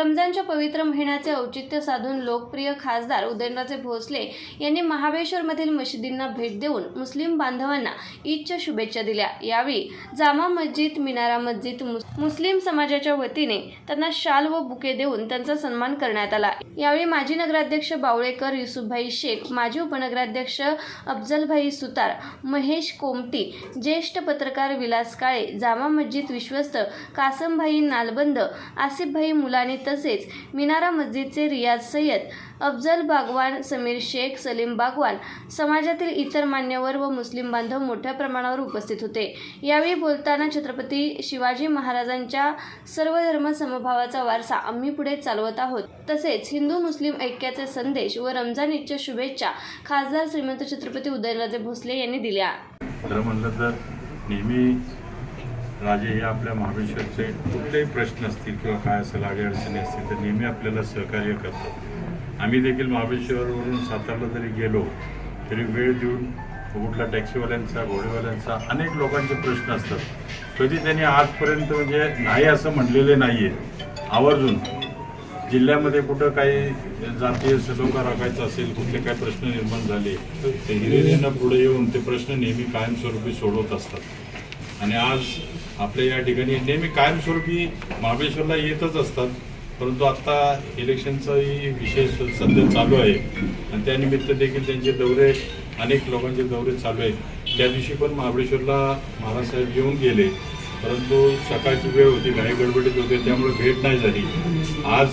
रमजानच्या पवित्र महिन्याचे औचित्य साधून लोकप्रिय खासदार उदयनराजे भोसले यांनी महाबळेश्वरमधील मशिदींना भेट देऊन मुस्लिम बांधवांना ईदच्या शुभेच्छा दिल्या. यावेळी जामा मस्जिद मिनारा मस्जिद मुस्लिम समाजाच्या वतीने त्यांना शाल व बुके देऊन त्यांचा सन्मान करण्यात आला. यावेळी माजी नगराध्यक्ष बावळेकर युसुफभाई शेख माजी उपनगराध्यक्ष अफजलभाई सुतार महेश कोमटी ज्येष्ठ पत्रकार विलास काळे जामा मस्जिद विश्वस्त कासमभाई नालबंद आसिफभाई मुलानी तसेच मिनारा मस्जिदचे रियाज सय्यद अफजल बागवान समीर शेख सलीम बागवान समाजातील इतर मान्यवर व मुस्लिम बांधव मोठ्या प्रमाणावर उपस्थित होते. यावेळी बोलताना छत्रपती शिवाजी महाराजांच्या सर्वधर्म समभावाचा वारसा आम्ही पुढे चालवत आहोत. तसेच हिंदू मुस्लिम ऐक्याचे संदेश व रमजान ईदच्या शुभेच्छा खासदार श्रीमंत छत्रपती उदयनराजे भोसले यांनी दिल्या. खरं तर नेहमी राजे हे आपल्या महाबळेश्वरचे कुठलेही प्रश्न असतील किंवा काय असेल अडचणी असतील तर नेहमी आपल्याला सहकार्य करतात. आम्ही देखील महाबळेश्वरवरून सातारला जरी गेलो तरी वेळ देऊन कुठला टॅक्सीवाल्यांचा घोडेवाल्यांचा अनेक लोकांचे प्रश्न असतात. कधी त्यांनी आजपर्यंत म्हणजे नाही असं म्हणलेले नाही आहे आवर्जून जिल्ह्यामध्ये कुठं काही जातीय सलोखा राखायचा असेल कुठले काही प्रश्न निर्माण झाले तर ते पुढे येऊन ते प्रश्न नेहमी कायमस्वरूपी सोडवत असतात. आणि आज आपल्या या ठिकाणी नेहमी कायमस्वरूपी महाबळेश्वरला येतच असतात परंतु आत्ता इलेक्शनचाही विषय स- सध्या चालू आहे. आणि त्यानिमित्त देखील त्यांचे दौरे अनेक लोकांचे दौरे चालू आहेत. त्या दिवशी पण महाबळेश्वरला महाराजसाहेब येऊन गेले परंतु सकाळची वेळ होती घाई गडबडीत होते त्यामुळे भेट नाही झाली. आज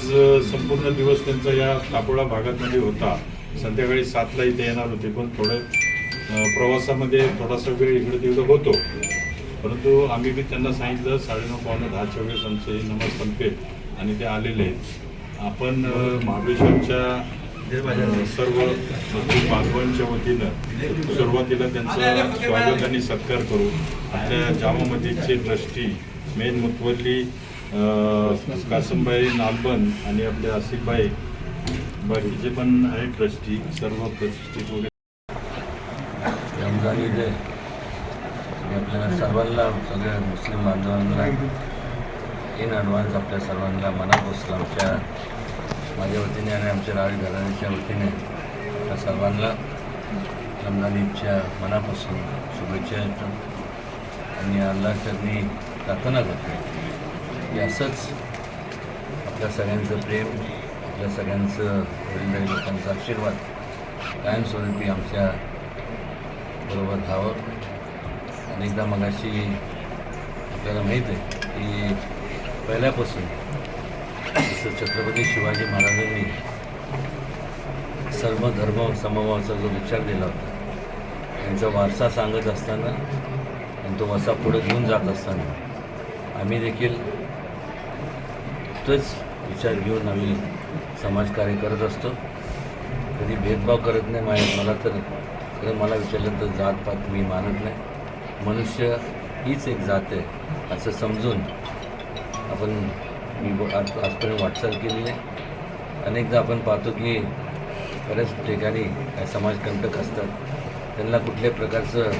संपूर्ण दिवस त्यांचा या कापोळा भागातमध्ये होता. संध्याकाळी सातला इथे येणार होते पण थोडं प्रवासामध्ये थोडासा वेळ इकडे तिकडे होतो. परंतु आम्ही बी त्यांना सांगितलं साडेनऊ पावणे दहाच्या वेळेस आमचे नमाज संपेल आणि ते आलेले आहेत. आपण महाबळेश्वरच्या सर्व बांधवांच्या वतीनं सुरुवातीला त्यांचा स्वागत आणि सत्कार करू. आपल्या जामा मस्जिदचे ट्रस्टी मेन मुतवली कासमबाई नालबन आणि आपले आसिफबाई बाकीचे पण आहे ट्रस्टी सर्व प्रतिष्ठित वगैरे. आणि आपल्याला सर्वांना सगळ्या मुस्लिम बांधवांना इन ॲडव्हान्स आपल्या सर्वांना मनापासून आमच्या माझ्या वतीने आणि आमच्या रावी घराण्याच्या वतीने आपल्या सर्वांना रमजान ईदच्या मनापासून शुभेच्छा येतो आणि मी प्रार्थना करतो. की असंच आपल्या सगळ्यांचं प्रेम आपल्या सगळ्यांचं वडीलधारी लोकांचा आशीर्वाद कायमस्वरूपी आमच्या बरोबर राहावं. अनेकदा मगाशी आपल्याला माहीत आहे की पहिल्यापासून जसं छत्रपती शिवाजी महाराजांनी सर्व धर्म समभावाचा जो विचार दिला होता त्यांचा वारसा सांगत असताना आणि तो वारसा पुढे घेऊन जात असताना आम्ही देखील तोच विचार घेऊन आम्ही समाजकार्य करत असतो. कधी भेदभाव करत नाही माझ्या मला तर मला विचारलं तर जातपात मी मानत नाही. मनुष्य हीच एक जात आहे असं समजून आपण मी आज आजपर्यंत वाटचाल केली आहे. अनेकदा आपण पाहतो की बऱ्याच ठिकाणी समाजकंटक असतात. त्यांना कुठल्याही प्रकारचं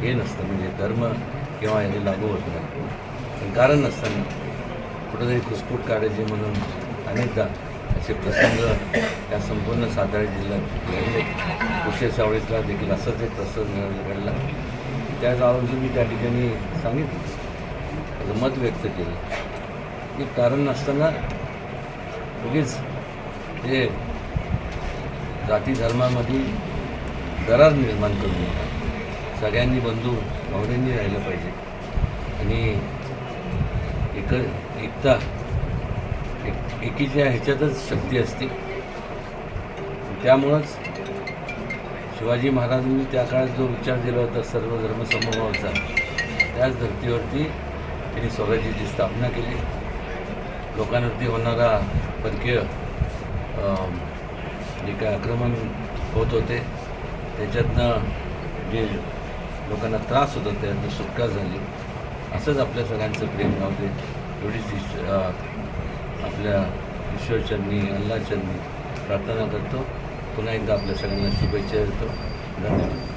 हे नसतं म्हणजे धर्म किंवा हे लागू होत नाही. पण कारण नसताना कुठंतरी खुसफूट काढायची म्हणून अनेकदा असे प्रसंग या संपूर्ण सातारा जिल्ह्यात घडले. कुशे सावळीतला देखील असंच एक प्रसंग घडला. त्याच आवर्जून मी त्या ठिकाणी सांगितलं. माझं मत व्यक्त केलं. की कारण नसताना उगीच हे जाती धर्मामध्ये दरार निर्माण करू नका सगळ्यांनी बंधू भावनेंनी राहिलं पाहिजे. आणि एक एकता एक एकीच्या ह्याच्यातच शक्ती असते. त्यामुळंच शिवाजी महाराजांनी त्या काळात जो विचार दिला होता सर्व धर्मसमूहाचा त्याच धर्तीवरती त्यांनी स्वराज्याची स्थापना केली. लोकांवरती होणारा परकीय जे काय आक्रमण होत होते त्याच्यातनं जे लोकांना त्रास होत होते त्यातनं सुटका झाली. असंच आपल्या सगळ्यांचं प्रेम नव्हते एवढीच ईश- आपल्या ईश्वरचरणी अल्लाचरणी प्रार्थना करतो. पुन्हा एकदा आपल्या सगळ्यांना शुभेच्छा देतो. धन्यवाद.